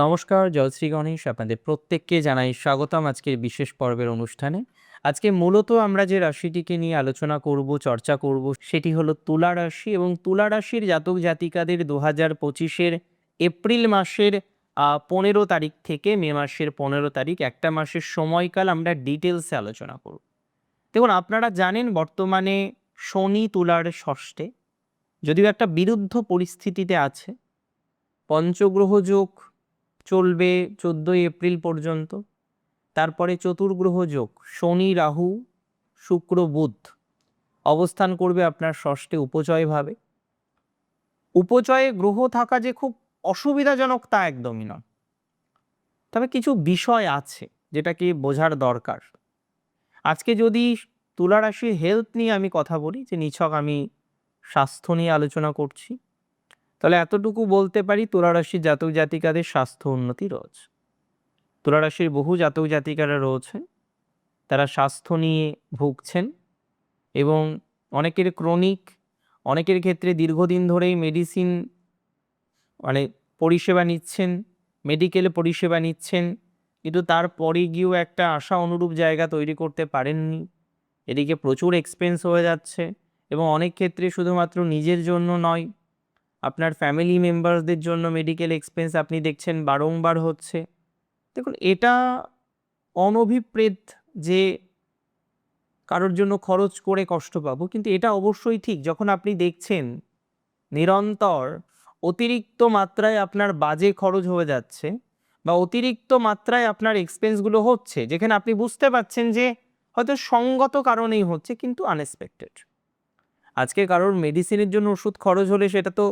নমস্কার, জয়শ্রী গণেশ আপনাদের প্রত্যেককে জানাই স্বাগতম আজকের বিশেষ পর্বের অনুষ্ঠানে। আজকে মূলত আমরা যে রাশিটিকে নিয়ে আলোচনা করব, চর্চা করব, সেটি হলো তুলা রাশি এবং তুলা রাশির জাতক জাতিকাদের দু হাজার পঁচিশের এপ্রিল মাসের পনেরো তারিখ থেকে মে মাসের পনেরো তারিখ একটা মাসের সময়কাল আমরা ডিটেলসে আলোচনা করব। দেখুন, আপনারা জানেন বর্তমানে শনি তুলার ষষ্ঠে, যদিও একটা বিরুদ্ধ পরিস্থিতিতে আছে, পঞ্চগ্রহ যোগ চলবে চোদ্দোই এপ্রিল পর্যন্ত। তারপরে চতুর্গ্রহ যোগ, শনি, রাহু, শুক্র, বুধ। অবস্থান করবে আপনার ষষ্ঠে উপচয়ভাবে উপচয়ে গ্রহ থাকা যে খুব অসুবিধাজনক তা একদমই নয়। তবে কিছু বিষয় আছে যেটাকে বোঝার দরকার। আজকে যদি তুলা রাশির হেলথ নিয়ে আমি কথা বলি, যে নিছক আমি স্বাস্থ্য নিয়ে আলোচনা করছি তাহলে এতটুকু বলতে পারি তুলা রাশির জাতক জাতিকাদের স্বাস্থ্য উন্নতি রয়েছে। তুলা রাশির বহু জাতক জাতিকারা রয়েছেন তারা স্বাস্থ্য নিয়ে ভুগছেন এবং অনেকের ক্রনিক, অনেকের ক্ষেত্রে দীর্ঘদিন ধরেই মেডিসিন মানে পরিষেবা নিচ্ছেন মেডিকেল পরিষেবা নিচ্ছেন, কিন্তু তারপরে গিয়েও একটা আশা অনুরূপ জায়গা তৈরি করতে পারেননি। এদিকে প্রচুর এক্সপেন্স হয়ে যাচ্ছে এবং অনেক ক্ষেত্রে শুধুমাত্র নিজের জন্য নয় আপনার ফ্যামিলি মেম্বারসদের জন্য মেডিকেল এক্সপেন্স আপনি দেখছেন বারংবার হচ্ছে। দেখুন, এটা অনভিপ্রেত যে কারোর জন্য খরচ করে কষ্ট পাবো, কিন্তু এটা অবশ্যই ঠিক। যখন আপনি দেখছেন নিরন্তর অতিরিক্ত মাত্রায় আপনার বাজে খরচ হয়ে যাচ্ছে বা অতিরিক্ত মাত্রায় আপনার এক্সপেন্সগুলো হচ্ছে, যেখানে আপনি বুঝতে পারছেন যে হয়তো সঙ্গত কারণেই হচ্ছে, কিন্তু আনএক্সপেক্টেড আজকে কারোর মেডিসিনের জন্য ওষুধ খরচ হলে সেটা তো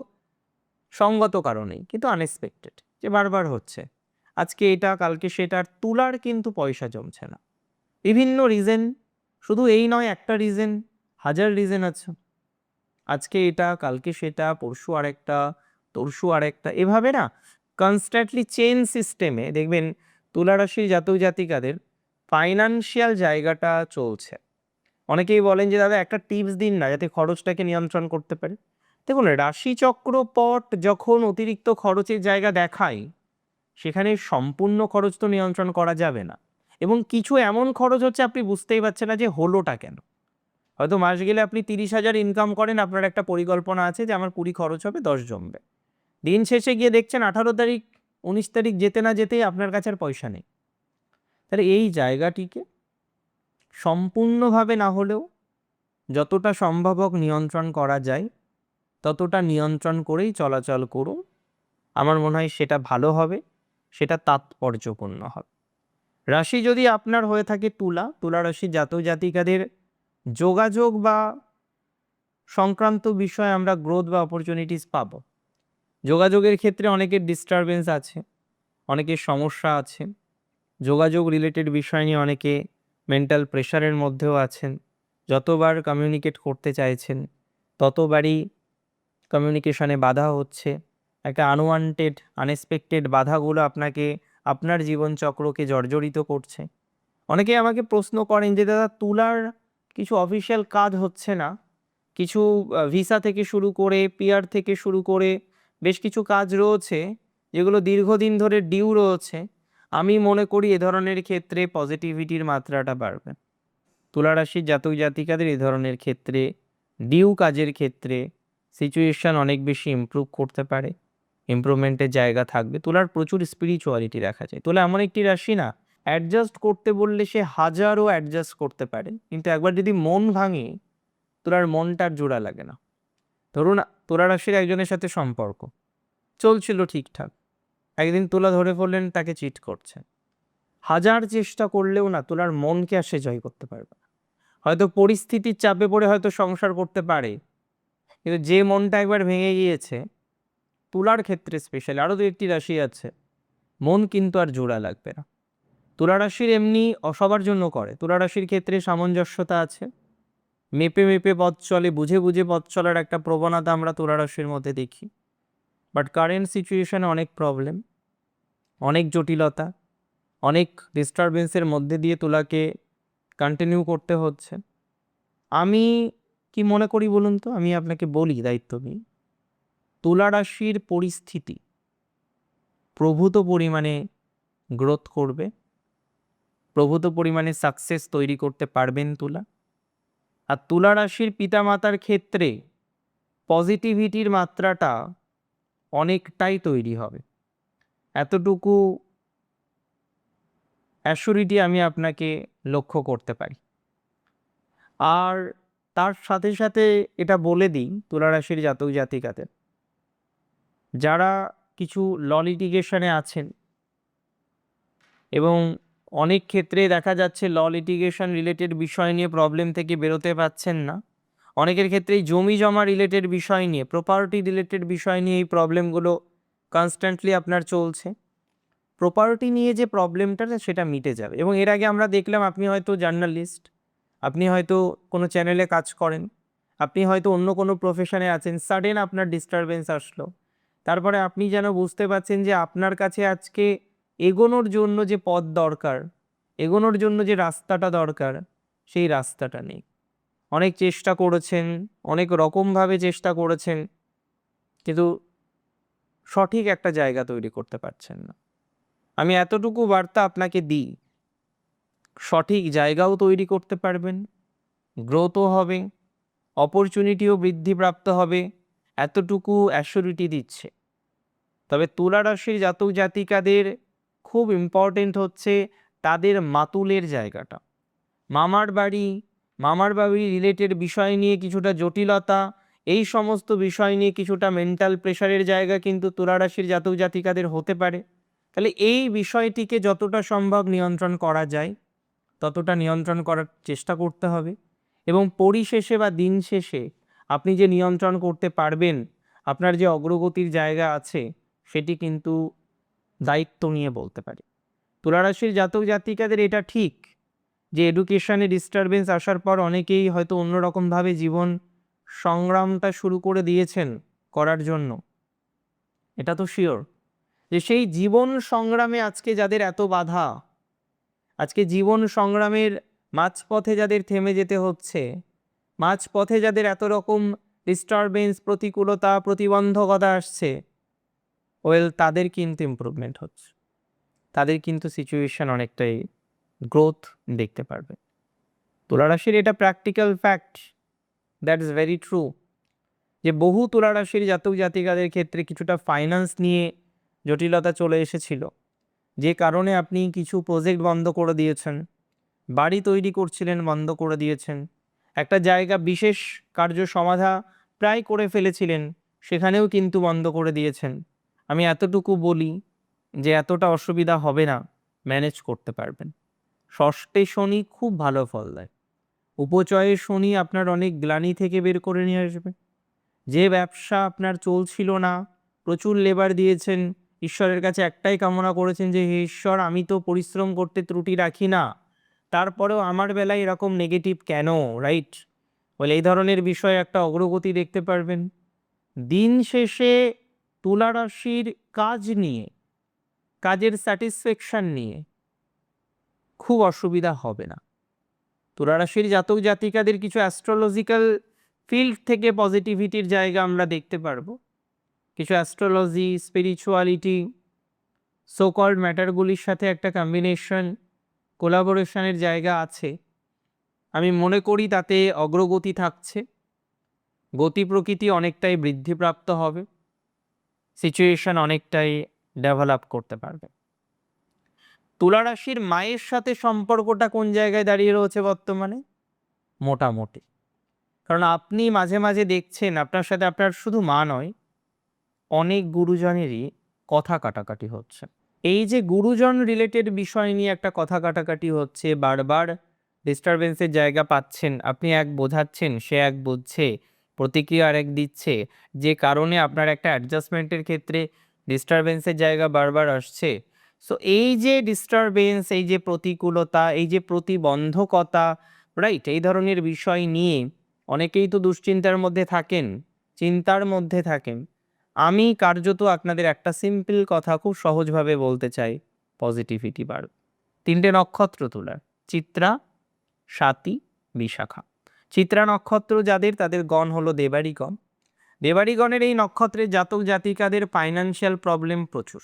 সঙ্গত কারণেই, কিন্তু আনএক্সপেক্টেড যে বারবার হচ্ছে। আজকে এটা, কালকে সেটার তুলার কিন্তু পয়সা জমছে না। বিভিন্ন রিজেন শুধু এই নয়, একটা রিজেন হাজার রিজেন আছে। আজকে এটা, কালকে সেটা, পরশু আরেকটা, তরশু আরেকটা, এভাবে না কনস্ট্যান্টলি চেন সিস্টেমে দেখবেন তুলা রাশির জাতক জাতিকাদের ফাইনান্সিয়াল জায়গাটা চলছে। অনেকেই বলেন যে, দাদা, একটা টিপস দিন না, যাতে খরচটাকে নিয়ন্ত্রণ করতে পারে। দেখুন রাশিচক্র পট যখন অতিরিক্ত খরচের জায়গা দেখায়, সেখানে সম্পূর্ণ খরচ তো নিয়ন্ত্রণ করা যাবে না। এবং কিছু এমন খরচ হচ্ছে আপনি বুঝতেই পারছেন না যে হলোটা কেন। হয়তো মাস গেলে আপনি তিরিশ হাজার ইনকাম করেন, আপনার একটা পরিকল্পনা আছে যে আমার কুড়ি খরচ হবে, দশ জমবে। দিন শেষে গিয়ে দেখছেন আঠারো তারিখ, উনিশ তারিখ যেতে না যেতেই আপনার কাছে আর পয়সা নেই। তাহলে এই জায়গাটিকে সম্পূর্ণভাবে না হলেও যতটা সম্ভবক নিয়ন্ত্রণ করা যায় ততটা নিয়ন্ত্রণ করেই চলাচল করুন। আমার মনে হয় সেটা ভালো হবে, সেটা তাৎপর্যপূর্ণ হবে। রাশি যদি আপনার হয়ে থাকে তুলা তুলা রাশি জাত জাতিকাদের যোগাযোগ বা সংক্রান্ত বিষয়ে আমরা গ্রোথ বা অপরচুনিটিস পাব। যোগাযোগের ক্ষেত্রে অনেকের ডিস্টারবেন্স আছে, অনেকের সমস্যা আছে। যোগাযোগ রিলেটেড বিষয় নিয়ে অনেকে মেন্টাল প্রেশারের মধ্যেও আছেন। যতবার কমিউনিকেট করতে চাইছেন, ততবারই কমিউনিকেশনে বাধা হচ্ছে। একটা আনওয়ান্টেড আনএক্সপেক্টেড বাধাগুলো আপনাকে আপনার জীবনচক্রকে জর্জরিত করছে। অনেকে আমাকে প্রশ্ন করেন যে, দাদা, তুলার কিছু অফিসিয়াল কাজ হচ্ছে না? কিছু ভিসা থেকে শুরু করে পিয়ার থেকে শুরু করে বেশ কিছু কাজ রয়েছে, যেগুলো দীর্ঘদিন ধরে ডিউ রয়েছে। আমি মনে করি এ ধরনের ক্ষেত্রে পজিটিভিটির মাত্রাটা বাড়বে। তুলারাশির জাতক জাতিকাদের এ ধরনের ক্ষেত্রে ডিউ কাজের ক্ষেত্রে সিচুয়েশান অনেক বেশি ইমপ্রুভ করতে পারে। ইমপ্রুভমেন্টের জায়গা থাকবে। তোলার প্রচুর স্পিরিচুয়ালিটি দেখা যায়। তোলা এমন একটি রাশি না অ্যাডজাস্ট করতে বললে সে হাজারও অ্যাডজাস্ট করতে পারে। কিন্তু একবার যদি মন ভাঙে, তোলার মনটার জোড়া লাগে না। ধরুন, তোলা রাশির একজনের সাথে সম্পর্ক, চলছিল ঠিকঠাক। একদিন তোলা ধরে পড়লেন তাকে চিট করছে হাজার চেষ্টা করলেও না, তোলার মনকে আর সে জয় করতে পারবে না। হয়তো পরিস্থিতির চাপে পড়ে হয়তো সংসার করতে পারে কিন্তু যে মনটা একবার ভেঙে গিয়েছে, তুলার ক্ষেত্রে স্পেশালি আরও দু একটি রাশি আছে, মন কিন্তু আর জোড়া লাগবে না। তুলা রাশির এমনি অসবার জন্য করে, তুলা রাশির ক্ষেত্রে সামঞ্জস্যতা আছে, মেপে মেপে পথ চলে, বুঝে বুঝে পথ চলার একটা প্রবণতা আমরা তুলা রাশির মধ্যে দেখি। বাট কারেন্ট সিচুয়েশানে অনেক প্রবলেম অনেক জটিলতা, অনেক ডিস্টারবেন্সের মধ্যে দিয়ে তুলাকে কন্টিনিউ করতে হচ্ছে। আমি কি মনে করি বলুন তো? আমি আপনাকে বলি দায়িত্ব নিয়ে। তুলা রাশির পরিস্থিতি প্রভূত পরিমাণে গ্রোথ করবে। প্রভূত পরিমাণে সাকসেস তৈরি করতে পারবেন তুলা। আর তুলা রাশির পিতামাতার ক্ষেত্রে পজিটিভিটির মাত্রাটা অনেকটাই তৈরি হবে। এতটুকু অ্যাসুরিটি আমি আপনাকে লক্ষ্য করতে পারি। আর তার সাথে সাথে এটা বলে দিই তুলা রাশির জাতক জাতিকাদের। যারা কিছু ল লিটিগেশনে আছেন এবং অনেক ক্ষেত্রে দেখা যাচ্ছে ল লিটিগেশন রিলেটেড বিষয় নিয়ে প্রবলেম থেকে বেরোতে পারছেন না, অনেকের ক্ষেত্রেই জমি জমা রিলেটেড বিষয় নিয়ে প্রপার্টি রিলেটেড বিষয় নিয়ে এই প্রবলেমগুলো কনস্ট্যান্টলি আপনার চলছে। প্রপার্টি নিয়ে যে প্রবলেমটা সেটা মিটে যাবে এবং এর আগে আমরা দেখলাম, আপনি হয়তো জার্নালিস্ট আপনি হয়তো কোনো চ্যানেলে কাজ করেন, আপনি হয়তো অন্য কোনো প্রফেশনে আছেন সাডেন আপনার ডিস্টারবেন্স আসলো। তারপরে আপনি যেন বুঝতে পারছেন যে আপনার কাছে আজকে এগোনোর জন্য যে পথ দরকার, এগোনোর জন্য যে রাস্তাটা দরকার, সেই রাস্তাটা নেই। অনেক চেষ্টা করেছেন, অনেক রকমভাবে চেষ্টা করেছেন, কিন্তু সঠিক একটা জায়গা তৈরি করতে পারছেন না। আমি এতটুকু বার্তা আপনাকে দিই সঠিক জায়গাও তৈরি করতে পারবেন গ্রোথও হবে অপরচুনিটিও বৃদ্ধিপ্রাপ্ত হবে, এতটুকু অ্যাসিউরিটি দিচ্ছে। তবে তুলা রাশির জাতক জাতিকাদের খুব ইম্পর্টেন্ট হচ্ছে তাদের মাতুলের জায়গাটা। মামার বাড়ি মামার বাড়ি রিলেটেড বিষয় নিয়ে কিছুটা জটিলতা, এই সমস্ত বিষয় নিয়ে কিছুটা মেন্টাল প্রেশারের জায়গা কিন্তু তুলা রাশির জাতক জাতিকাদের হতে পারে। তাহলে এই বিষয়টিকে যতটা সম্ভব নিয়ন্ত্রণ করা যায়। ততটা নিয়ন্ত্রণ করার চেষ্টা করতে হবে। এবং পরিশেষে বা দিন শেষে আপনি যে নিয়ন্ত্রণ করতে পারবেন, আপনার যে অগ্রগতির জায়গা আছে, সেটি কিন্তু দায়িত্ব নিয়ে বলতে পারি। তুলারাশির জাতক জাতিকাদের এটা ঠিক যে এডুকেশনে ডিস্টারবেন্স আসার পর অনেকেই হয়তো অন্যরকমভাবে জীবন সংগ্রামটা শুরু করে দিয়েছেন করার জন্য। এটা তো শিওর যে, সেই জীবন সংগ্রামে আজকে যাদের এত বাধা আজকে জীবন সংগ্রামের মাঝপথে যাদের থেমে যেতে হচ্ছে, মাঝপথে যাদের এত রকম ডিস্টারবেন্স প্রতিকূলতা, প্রতিবন্ধকতা আসছে ওয়েল তাদের কিন্তু ইম্প্রুভমেন্ট হচ্ছে। তাদের কিন্তু সিচুয়েশন অনেকটাই গ্রোথ দেখতে পারবে। তুলারাশির এটা practical fact that is very true যে বহু তুলারাশির জাতক জাতিকাদের ক্ষেত্রে কিছুটা ফাইন্যান্স নিয়ে জটিলতা চলে এসেছিল। যে কারণে আপনি কিছু প্রজেক্ট বন্ধ করে দিয়েছেন। বাড়ি তৈরি করছিলেন, বন্ধ করে দিয়েছেন। একটা জায়গা বিশেষ কার্য সমাধা প্রায় করে ফেলেছিলেন, সেখানেও কিন্তু বন্ধ করে দিয়েছেন। আমি এতটুকু বলি যে এতটা অসুবিধা হবে না ম্যানেজ করতে পারবেন। ষষ্ঠে শনি খুব ভালো ফল দেয়। উপচয়ে শনি আপনার অনেক গ্লানি থেকে বের করে নিয়ে আসবে। যে ব্যবসা আপনার চলছিল না, প্রচুর লেবার দিয়েছেন ঈশ্বরের কাছে একটাই কামনা করেছেন যে, হে ঈশ্বর, আমি তো পরিশ্রম করতে ত্রুটি রাখি না। তারপরেও আমার বেলায় এরকম নেগেটিভ কেন রাইট বলে এই ধরনের বিষয়ে একটা অগ্রগতি দেখতে পারবেন। দিন শেষে তুলা রাশির কাজ নিয়ে, কাজের স্যাটিসফ্যাকশান নিয়ে খুব অসুবিধা হবে না। তুলা রাশির জাতক জাতিকাদের কিছু অ্যাস্ট্রোলজিক্যাল ফিল্ড থেকে পজিটিভিটির জায়গা আমরা দেখতে পারব। কিছু অ্যাস্ট্রোলজি স্পিরিচুয়ালিটি সোকল্ড ম্যাটারগুলির সাথে একটা কম্বিনেশন কোলাবোরেশনের জায়গা আছে। আমি মনে করি তাতে অগ্রগতি থাকছে। গতি প্রকৃতি অনেকটাই বৃদ্ধিপ্রাপ্ত হবে। সিচুয়েশন অনেকটাই ডেভেলপ করতে পারবে। তুলা রাশির মায়ের সাথে সম্পর্কটা কোন জায়গায় দাঁড়িয়ে রয়েছে বর্তমানে? মোটামুটি। কারণ আপনি মাঝে মাঝে দেখছেন, আপনার সাথে আপনার শুধু মা নয় অনেক গুরুজনেরই কথা কাটাকাটি হচ্ছে। এই যে গুরুজন রিলেটেড বিষয় নিয়ে একটা কথা কাটাকাটি হচ্ছে, বারবার ডিস্টারবেন্সের জায়গা পাচ্ছেন, আপনি এক বোঝাচ্ছেন, সে এক বুঝছে, প্রতিক্রিয়া আরেক দিচ্ছে, যে কারণে আপনার একটা অ্যাডজাস্টমেন্টের ক্ষেত্রে ডিস্টারবেন্সের জায়গা বারবার আসছে। সো এই যে ডিস্টারবেন্স এই যে প্রতিকূলতা, এই যে প্রতিবন্ধকতা রাইট এই ধরনের বিষয় নিয়ে অনেকেই তো দুশ্চিন্তার মধ্যে থাকেন, চিন্তার মধ্যে থাকেন। আমি কার্যত আপনাদের একটা সিম্পল কথা খুব সহজভাবে বলতে চাই পজিটিভিটি বার তিনটে নক্ষত্র তোলার চিত্রা, সাতি, বিশাখা। চিত্রা নক্ষত্র যাদের, তাদের গণ হলো দেবারিগণ দেবারিগণের এই নক্ষত্রের জাতক জাতিকাদের ফাইন্যান্সিয়াল প্রবলেম প্রচুর।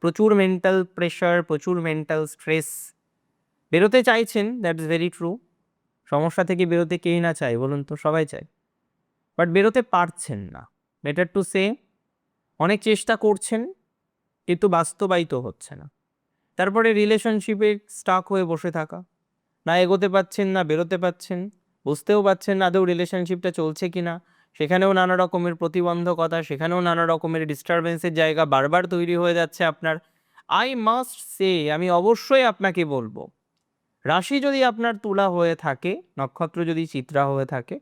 প্রচুর মেন্টাল প্রেশার প্রচুর মেন্টাল স্ট্রেস বেরোতে চাইছেন দ্যাট ইজ ভেরি ট্রু সমস্যা থেকে বেরোতে কেই না চায়, বলুন তো, সবাই চায়। বাট বেরোতে পারছেন না। বেটার টু সে অনেক চেষ্টা করছেন, কিন্তু বাস্তবায়িত হচ্ছে না। তারপরে রিলেশনশিপে স্টাক হয়ে বসে থাকা। না এগোতে পাচ্ছেন, না বেরোতে পাচ্ছেন, বুঝতেও পাচ্ছেন না আদৌ রিলেশনশিপটা চলছে কি না সেখানেও নানা রকমের প্রতিবন্ধকতা, সেখানেও নানা রকমের ডিস্টারবেন্সের জায়গা বারবার তৈরি হয়ে যাচ্ছে আপনার। আই মাস্ট সে আমি অবশ্যই আপনাকে বলব, রাশি যদি আপনার তুলা হয়ে থাকে, নক্ষত্র যদি চিত্রা হয়ে থাকে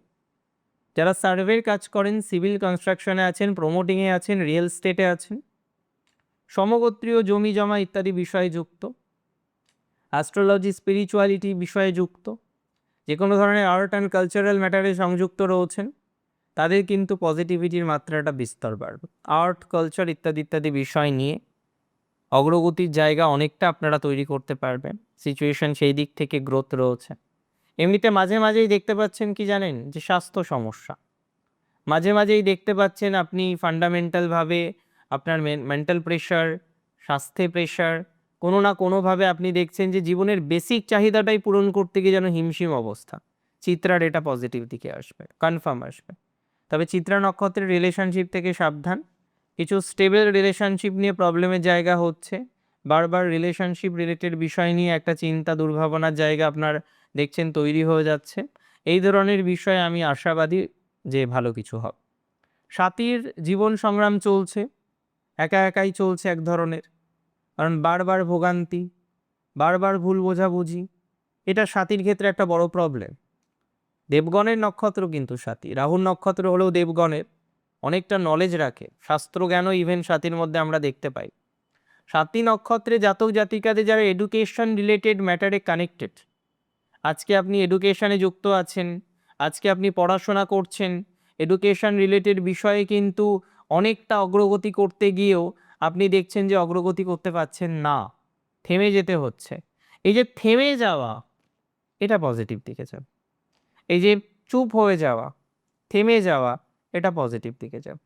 যারা সার্ভের কাজ করেন, সিভিল কনস্ট্রাকশনে আছেন, প্রমোটিংয়ে আছেন, রিয়েল স্টেটে আছেন, সমগোত্রীয় জমি জমা ইত্যাদি বিষয়ে যুক্ত অ্যাস্ট্রোলজি স্পিরিচুয়ালিটি বিষয়ে যুক্ত যে কোনো ধরনের আর্ট অ্যান্ড কালচারাল ম্যাটারে সংযুক্ত রয়েছেন, তাদের কিন্তু পজিটিভিটির মাত্রাটা বিস্তর বাড়বে। আর্ট কালচার ইত্যাদি ইত্যাদি বিষয় নিয়ে অগ্রগতির জায়গা অনেকটা আপনারা তৈরি করতে পারবেন। সিচুয়েশন সেই দিক থেকে গ্রোথ রয়েছে। এমনিতে মাঝে মাঝেই দেখতে পাচ্ছেন কি জানেন? যে স্বাস্থ্য সমস্যা। মাঝে মাঝেই দেখতে পাচ্ছেন আপনি ফান্ডামেন্টালভাবে আপনার মেন্টাল প্রেশার স্বাস্থ্যে প্রেশার কোনো না কোনোভাবে আপনি দেখছেন যে জীবনের বেসিক চাহিদাটাই পূরণ করতে গিয়ে যেন হিমশিম অবস্থা। চিত্রার এটা পজিটিভ দিকে আসবে কনফার্ম আসবে। তবে চিত্রা নক্ষত্রের রিলেশনশিপ থেকে সাবধান। কিছু স্টেবল রিলেশনশিপ নিয়ে প্রবলেমের জায়গা হচ্ছে। বারবার রিলেশনশিপ রিলেটেড বিষয় নিয়ে একটা চিন্তা দুর্ভাবনার জায়গা আপনার দেখছেন তৈরি হয়ে যাচ্ছে। এই ধরনের বিষয়ে আমি আশাবাদী যে ভালো কিছু হবে। সাথীর জীবন সংগ্রাম চলছে, একা একাই চলছে এক ধরনের। কারণ বারবার ভোগান্তি, বারবার ভুল বোঝাবুঝি, এটা সাথীর ক্ষেত্রে একটা বড় প্রবলেম দেবগণের নক্ষত্র কিন্তু সাথী। রাহুর নক্ষত্র হলেও দেবগণের অনেকটা নলেজ রাখে। শাস্ত্র জ্ঞানও ইভেন সাথীর মধ্যে আমরা দেখতে পাই। সাতী নক্ষত্রে জাতক জাতিকাদের যারা এডুকেশন রিলেটেড ম্যাটারে কানেক্টেড আজকে আপনি এডুকেশনে যুক্ত আছেন, আজকে আপনি পড়াশোনা করছেন এডুকেশন রিলেটেড বিষয়ে কিন্তু অনেকটা অগ্রগতি করতে গিয়েও আপনি দেখছেন যে অগ্রগতি করতে পারছেন না। থেমে যেতে হচ্ছে। এই যে থেমে যাওয়া, এটা পজিটিভ দিকে যাবে এই যে চুপ হয়ে যাওয়া, থেমে যাওয়া, এটা পজিটিভ দিকে যাবে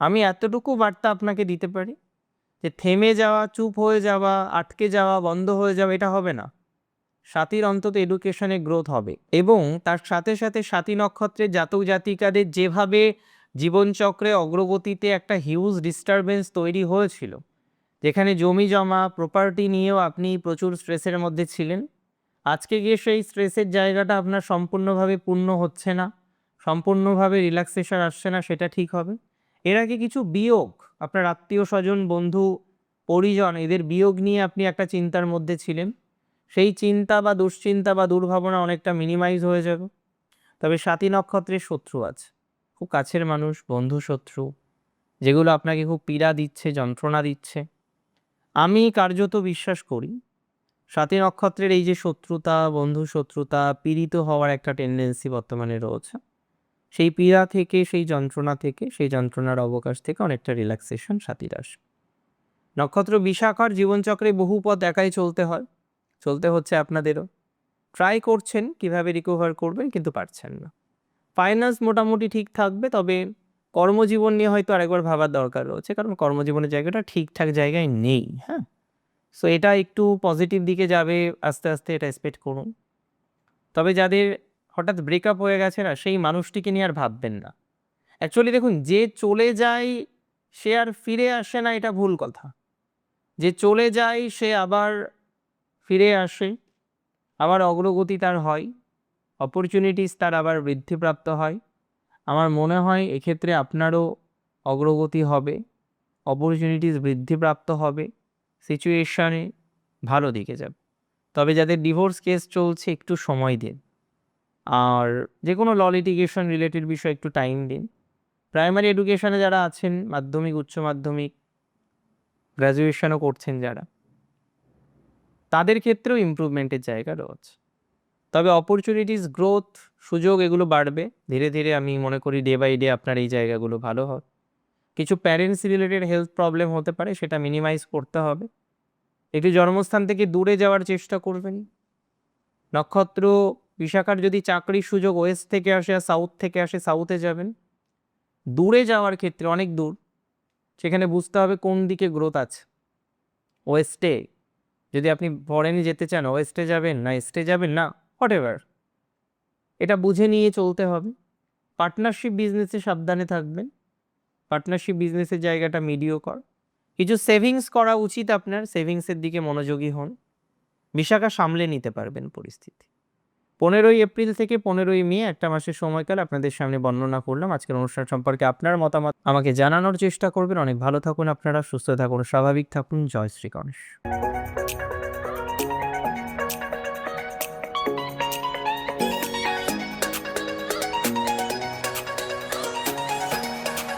আমি এতটুকু বার্তা আপনাকে দিতে পারি যে, থেমে যাওয়া, চুপ হয়ে যাওয়া, আটকে যাওয়া, বন্ধ হয়ে যাওয়া, এটা হবে না। সাথীর অন্তত এডুকেশনে গ্রোথ হবে এবং তার সাথে সাথে সাথী নক্ষত্রের জাতক জাতিকাদের যেভাবে জীবনচক্রে অগ্রগতিতে একটা হিউজ ডিস্টারবেন্স তৈরি হয়েছিল, যেখানে জমি জমা প্রপার্টি নিয়েও আপনি প্রচুর স্ট্রেসের মধ্যে ছিলেন। আজকে গিয়ে সেই স্ট্রেসের জায়গাটা আপনার সম্পূর্ণভাবে পূর্ণ হচ্ছে না, সম্পূর্ণভাবে রিল্যাক্সেশন আসছে না, সেটা ঠিক হবে। এর আগে কিছু বিয়োগ, আপনার আত্মীয় স্বজন, বন্ধু, পরিজন, এদের বিয়োগ নিয়ে আপনি একটা চিন্তার মধ্যে ছিলেন। সেই চিন্তা বা দুশ্চিন্তা বা দুর্ভাবনা অনেকটা মিনিমাইজ হয়ে যাবে। তবে সাতী নক্ষত্রের শত্রু আছে। খুব কাছের মানুষ, বন্ধু শত্রু, যেগুলো আপনাকে খুব পীড়া দিচ্ছে, যন্ত্রণা দিচ্ছে। আমি কার্যত বিশ্বাস করি, সাতী নক্ষত্রের এই যে শত্রুতা, বন্ধু শত্রুতা, পীড়িত হওয়ার একটা টেন্ডেন্সি বর্তমানে রয়েছে। সেই পীড়া থেকে, সেই যন্ত্রণা থেকে, সেই যন্ত্রণার অবকাশ থেকে অনেকটা রিল্যাক্সেশন সাথীর আসবে। নক্ষত্র বিশাখার জীবনচক্রে বহু পথ একাই চলতে হয়। চলতে হচ্ছে আপনাদেরও। ট্রাই করছেন, কীভাবে রিকভার করবেন কিন্তু পারছেন না। ফাইন্যান্স মোটামুটি ঠিক থাকবে, তবে কর্মজীবন নিয়ে হয়তো আরেকবার ভাবার দরকার রয়েছে, কারণ কর্মজীবনের জায়গাটা ঠিকঠাক জায়গায় নেই হ্যাঁ? সো এটা একটু পজিটিভ দিকে যাবে, আস্তে আস্তে এটা এক্সপেক্ট করুন। তবে যাদের হঠাৎ ব্রেকআপ হয়ে গেছে, না, সেই মানুষটিকে নিয়ে আর ভাববেন না। অ্যাকচুয়ালি দেখুন, যে চলে যায়, সে আর ফিরে আসে না, এটা ভুল কথা। যে চলে যায়, সে আবার ফিরে আসে। আবার অগ্রগতি তার হয় অপরচুনিটিস তার আবার বৃদ্ধিপ্রাপ্ত হয়। আমার মনে হয় এক্ষেত্রে আপনারও অগ্রগতি হবে অপরচুনিটিস বৃদ্ধিপ্রাপ্ত হবে সিচুয়েশনে ভালো দিকে যাবে। তবে যাদের ডিভোর্স কেস চলছে, একটু সময় দিন। আর যে কোনো ল লিটিগেশন রিলেটেড বিষয়ে একটু টাইম দিন। প্রাইমারি এডুকেশনে যারা আছেন, মাধ্যমিক, উচ্চ মাধ্যমিক গ্র্যাজুয়েশনও করছেন যারা তাদের ক্ষেত্রেও ইমপ্রুভমেন্টের জায়গা রয়েছে। তবে অপরচুনিটিস গ্রোথ সুযোগ এগুলো বাড়বে। ধীরে ধীরে আমি মনে করি ডে বাই ডে আপনার এই জায়গাগুলো ভালো হবে। কিছু প্যারেন্টস রিলেটেড হেলথ প্রবলেম হতে পারে, সেটা মিনিমাইজ করতে হবে। একটু জন্মস্থান থেকে দূরে যাওয়ার চেষ্টা করবেন। নক্ষত্র, বিশাখার যদি চাকরির সুযোগ ওয়েস্ট থেকে আসে আর সাউথ থেকে আসে সাউথে যাবেন। দূরে যাওয়ার ক্ষেত্রে অনেক দূর, সেখানে বুঝতে হবে কোন দিকে গ্রোথ আছে। ওয়েস্টে যদি আপনি ফরেনে যেতে চান ওয়েস্টে যাবেন না এস্টে যাবেন না হোয়াট এভার এটা বুঝে নিয়ে চলতে হবে। পার্টনারশিপ বিজনেসে সাবধানে থাকবেন। পার্টনারশিপ বিজনেসের জায়গাটা মিডিও কর কিছু সেভিংস করা উচিত আপনার। সেভিংসের দিকে মনোযোগী হন। বিশাখা সামলে নিতে পারবেন পরিস্থিতি। পনেরোই এপ্রিল থেকে পনেরোই মে একটা মাসের সময়কাল আপনাদের সামনে বর্ণনা করলাম। আজকের অনুষ্ঠান সম্পর্কে আপনার মতামত আমাকে জানানোর চেষ্টা করবেন। অনেক ভালো থাকুন আপনারা, সুস্থ থাকুন, স্বাভাবিক থাকুন। জয় শ্রী গণেশ।